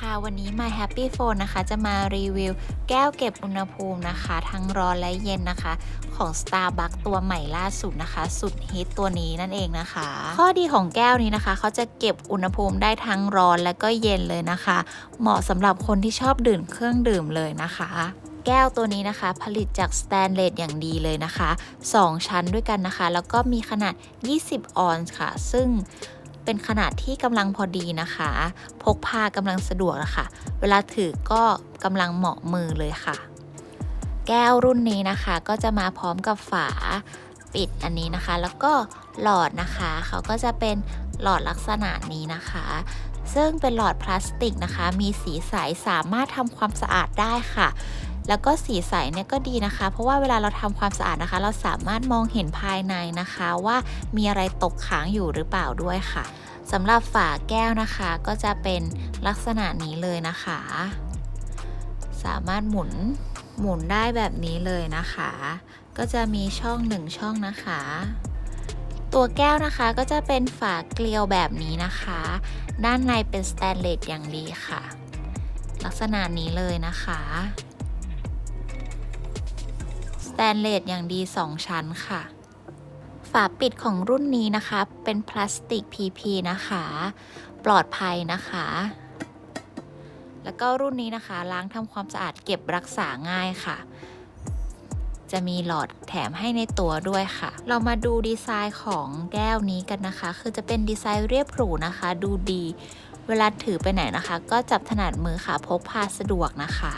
วัสดีค่ะวันนี้ My Happy Phone นะคะจะมารีวิวแก้วเก็บอุณหภูมินะคะ ทั้งร้อนและเย็นนะคะ ของ Starbucks ตัวใหม่ล่าสุดนะคะ สุดฮิตตัวนี้นั่นเองนะคะ ข้อดีของแก้วนี้นะคะ เขาจะเก็บอุณหภูมิได้ทั้งร้อนและก็เย็นเลยนะคะ เหมาะสำหรับคนที่ชอบดื่มเครื่องดื่มเลยนะคะแก้วตัวนี้นะคะ ผลิตจากสแตนเลสอย่างดีเลยนะคะ 2 ชั้นด้วยกันนะคะ แล้วก็มีขนาด 20 ออนซ์ค่ะ ซึ่ง เป็นขนาดที่กำลังพอดีนะคะ พกพากำลังสะดวกะค่ะ เวลาถือก็กำลังเหมาะมือเลยค่ะ แก้วรุ่นนี้นะคะ ก็จะมาพร้อมกับฝาปิดอันนี้นะคะ แล้วก็หลอดนะคะ เขาก็จะเป็นหลอดลักษณะนี้นะคะ ซึ่งเป็นหลอดพลาสติกนะคะ มีสีใสสามารถทำความสะอาดได้ค่ะ แล้วก็สีใสเนี่ยก็ดีนะคะ เพราะว่าเวลาเราทำความสะอาดนะคะ เราสามารถมองเห็นภายในนะคะ ว่ามีอะไรตกค้างอยู่หรือเปล่าด้วยค่ะสำหรับฝาแก้วนะคะ ก็จะเป็นลักษณะนี้เลยนะคะ สามารถหมุนหมุนได้แบบนี้เลยนะคะ ก็จะมีช่องหนึ่งช่องนะคะ ตัวแก้วนะคะก็จะเป็นฝาเกลียวแบบนี้นะคะ ด้านในเป็นสแตนเลสอย่างดีค่ะ ลักษณะนี้เลยนะคะ ตนเลสอย่างดี 2 ชั้นค่ะ ฝาปิดของรุ่นนี้นะคะ เป็นพลาสติก PP นะคะ ปลอดภัยนะคะ แล้วก็รุ่นนี้นะคะ ล้างทำความสะอาดเก็บรักษาง่ายค่ะ จะมีหลอดแถมให้ในตัวด้วยค่ะ เรามาดูดีไซน์ของแก้วนี้กันนะคะ คือจะเป็นดีไซน์เรียบหรูนะคะ ดูดี เวลาถือไปไหนนะคะ ก็จับถนัดมือค่ะ พกพาสะดวกนะคะ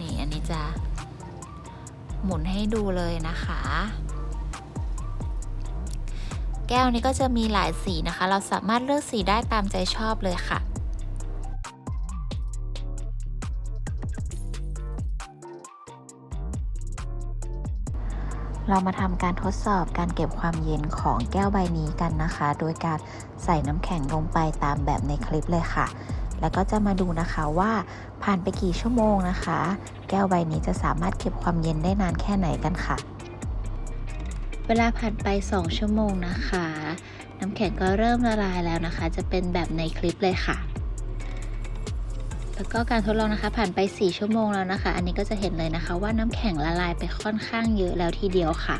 นี่อันนี้จะ หมุนให้ดูเลยนะคะ แก้วนี้ก็จะมีหลายสีนะคะ เราสามารถเลือกสีได้ตามใจชอบเลยค่ะเรามาทำการทดสอบการเก็บความเย็นของแก้วใบนี้กันนะคะ โดยการใส่น้ำแข็งลงไปตามแบบในคลิปเลยค่ะ แล้วก็จะมาดูนะคะว่าผ่านไปกี่ชั่วโมงนะคะ แก้วใบนี้จะสามารถเก็บความเย็นได้นานแค่ไหนกันค่ะ เวลาผ่านไป 2 ชั่วโมงนะคะ น้ำแข็งก็เริ่มละลายแล้วนะคะ จะเป็นแบบในคลิปเลยค่ะ แล้วก็การทดลองนะคะ ผ่านไป 4 ชั่วโมงแล้วนะคะ อันนี้ก็จะเห็นเลยนะคะ ว่าน้ำแข็งละลายไปค่อนข้างเยอะแล้วทีเดียวค่ะ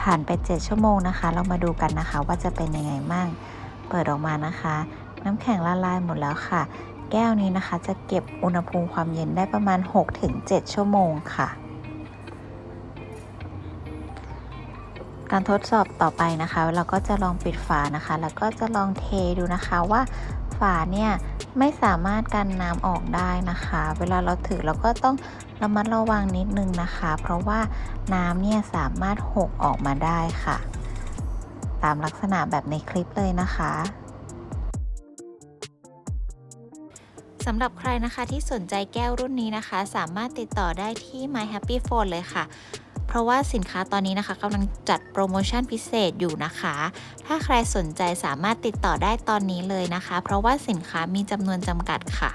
ผ่านไป 7 ชั่วโมงนะคะ เรามาดูกันนะคะว่าจะเป็นยังไงมั่ง เปิดออกมานะคะ น้ำแข็งละลายหมดแล้วค่ะ แก้วนี้นะคะจะเก็บอุณหภูมิความเย็นได้ประมาณ 6-7 ชั่วโมงค่ะ การทดสอบต่อไปนะคะ เราก็จะลองปิดฝานะคะ แล้วก็จะลองเทดูนะคะว่า ฝาเนี่ยไม่สามารถกันน้ำออกได้นะคะ เวลาเราถือเราก็ต้องระมัดระวังนิดนึงนะคะ เพราะว่าน้ำเนี่ยสามารถหกออกมาได้ค่ะ ตามลักษณะแบบในคลิปเลยนะคะสำหรับใครนะคะที่สนใจแก้วรุ่นนี้นะคะ สามารถติดต่อได้ที่ My Happy Phone เลยค่ะ เพราะว่าสินค้าตอนนี้นะคะกำลังจัดโปรโมชั่นพิเศษอยู่นะคะ ถ้าใครสนใจสามารถติดต่อได้ตอนนี้เลยนะคะ เพราะว่าสินค้ามีจำนวนจำกัดค่ะ